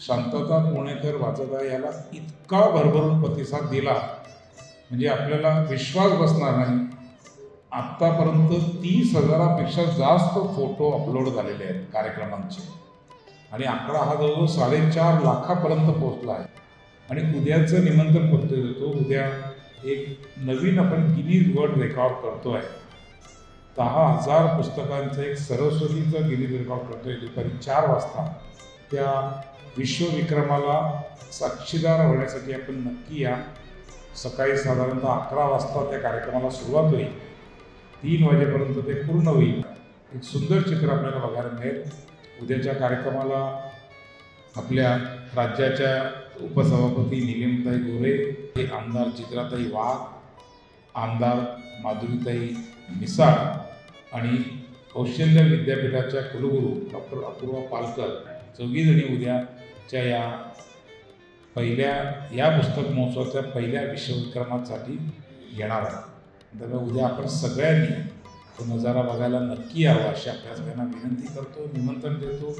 शांतता पुणेकर वाचत आहे याला इतका भरभरून प्रतिसाद दिला. म्हणजे आपल्याला विश्वास बसणार नाही. आत्तापर्यंत तीस हजारापेक्षा जास्त फोटो अपलोड झालेले आहेत कार्यक्रमांचे. आणि आकडा हा जवळजवळ साडेचार लाखापर्यंत पोहोचला आहे. आणि उद्याचं निमंत्रण पत्र देतो. उद्या एक नवीन आपण गिनीज वर्ल्ड रेकॉर्ड करतो आहे दहा हजार पुस्तकांचं एक सरस्वतीचं गिनीज रेकॉर्ड करतोय. दुपारी चार वाजता. त्या विश्वविक्रमाला साक्षीदार होण्यासाठी आपण नक्की या. सकाळी साधारणतः अकरा वाजता त्या कार्यक्रमाला सुरुवात होईल. तीन वाजेपर्यंत ते पूर्ण होईल. एक सुंदर चित्र आपल्याला बघायला मिळेल. उद्याच्या कार्यक्रमाला आपल्या राज्याच्या उपसभापती निलिमताई गोरे हे आमदार चित्राताई वाघ आमदार माधुरीताई मिसाळ आणि कौशल्य विद्यापीठाच्या कुलगुरू डॉक्टर अपूर्वा पालकर चौघीजणी उद्याच्या या पहिल्या या पुस्तक महोत्सवाच्या पहिल्या विश्वविक्रमासाठी येणार आहे त्यामुळे उद्या आपण सगळ्यांनी तो नजारा बघायला नक्की यावं अशी आपल्या सगळ्यांना विनंती करतो निमंत्रण देतो.